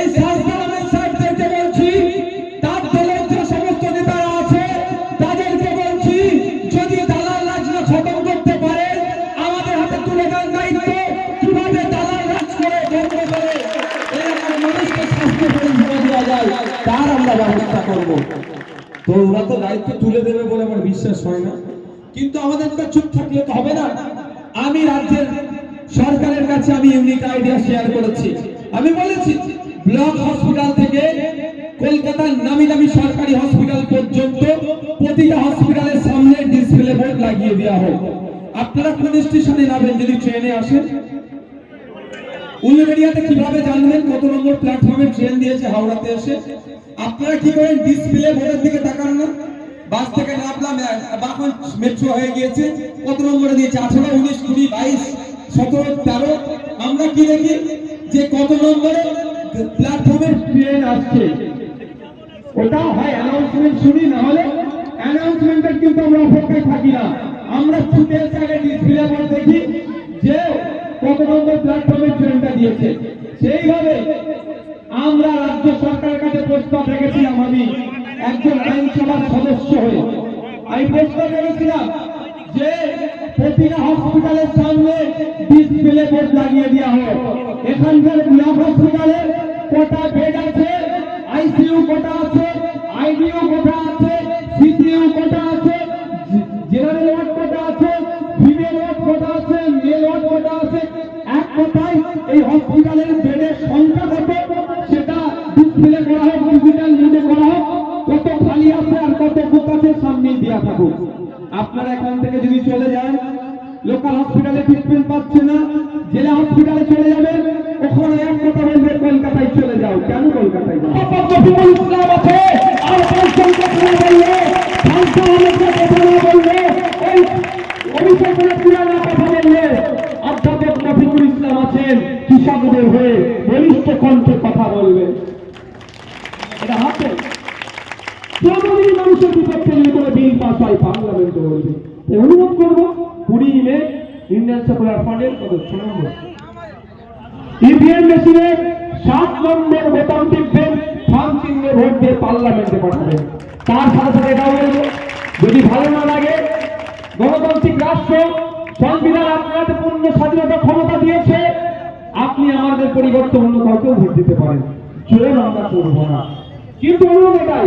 এই শাহজালালের সাহেবদেরকে বলছি, তার দলের যে সমস্ত নেতারা আছে, তাদেরকে বলছি, যদি দালাল রাজ না খতম করতে পারে, আমাদের হাতে তুলে দেন দালাল রাজ করে স্বাস্থ্য দেওয়া যায়, তার আমরা ব্যবস্থা করব। তো তো দায়িত্ব তুলে দেবে বলে আমার বিশ্বাস হয় না। কিন্তু আমাদের তো চুপ থাকলে তো হবে না। আমি রাজ্যের সরকারের কাছে আমি ইউনিক আইডিয়া শেয়ার করেছি। আমি বলেছি ব্লক হসপিটাল থেকে কলকাতার নামি দামি সরকারি হসপিটাল পর্যন্ত প্রতিটা হসপিটালের সামনে ডিসপ্লে বোর্ড লাগিয়ে দেওয়া হোক। আপনারা কোন স্টেশনে নামেন যদি ট্রেনে আসেন? উলুবেড়িয়াতে কীভাবে জানবেন? কত নম্বর প্ল্যাটফর্মে ট্রেন দিয়েছে, হাওড়াতে এসে? আপনারা কি করেন? ডিসপ্লে বোর্ডের দিকে তাকান না। বাস থেকে নামলাম এখন মেট্রো হয়ে গিয়েছে। কত নম্বরে দিয়েছে? আঠারো, উনিশ, কুড়ি, বাইশ, সতেরো, তেরো। আমরা কি দেখি? যে কত নম্বরে প্ল্যাটফর্মে ট্রেন আসছে। ওটা হয় অ্যানাউন্সমেন্ট শুনি না হলে অ্যানাউন্সমেন্টের কিন্তু আমরা অপেক্ষায় থাকি না। আমরা ছুটে এসে আগে ডিসপ্লে বোর্ড দেখি যে কত নম্বর প্ল্যাটফর্মে ট্রেনটা দিয়েছে। সেইভাবে আমরা রাজ্য সরকারের কাছে প্রস্তাব রেখেছিলাম আমি, একজন আইনসভার সদস্য হয়ে। আমি প্রস্তাব রেখেছিলাম যে প্রতিটা হসপিটালের সামনে ডিসপ্লে বোর্ড লাগিয়ে দেওয়া হয় এখানকার ব্লক হসপিটালে কটা বেড আছে? আইসিইউ কটা আছে? আইডিইউ কোটা আছে? সিসিইউ কটা আছে? জেনারেল ওয়ার্ড কটা আছে? ফিমেল ওয়ার্ড কটা আছে? মেল ওয়ার্ড কটা আছে? এক কথায় এই হসপিটালের বেডের সংখ্যা কত? সেটা ডিসপ্লে করা হোক ডিজিটাল মোডে করা হোক, কত খালি আছে আর কত বুক আছে সামনে দেওয়া থাকুক। আপনারা এখান থেকে যদি চলে যান, লোকাল হসপিটালে ট্রিটমেন্ট পাচ্ছে না, জেলা হসপিটালে চলে যাবেন ওখানে এক কথা বলবে, কলকাতায় চলে যাও। কেন কলকাতায় ইসলাম আছে। আর বললে কথা না বললে অধ্যাপক রফিকুল ইসলাম আছেন, কৃষকদের হয়ে বলিষ্ঠ কণ্ঠে কথা বলবে। এটা হাতে। প্রতিদিন মানুষের বিপক্ষে যদি কোনো বিল পাস হয় পার্লামেন্টে বলবে অনুরোধ করব, কুড়ি মে ইন্ডিয়ান সেকুলার ফান্ডের সদস্য নম্বর। ইভিএম মেশিনে সাত নম্বর বোতাম টিপবেন চিহ্নে ভোট দিয়ে পার্লামেন্টে পাঠাবেন। তার সাথে সাথে এটাও বলব যদি ভালো না লাগে, গণতান্ত্রিক রাষ্ট্র সংবিধান আপনাকে পূর্ণ স্বাধীনতা ক্ষমতা দিয়েছে, আপনি আমাদের পরিবর্তে অন্য কাউকেও ভোট দিতে পারেন। চোর আমরা করব না। কিন্তু অনুরোধ এটাই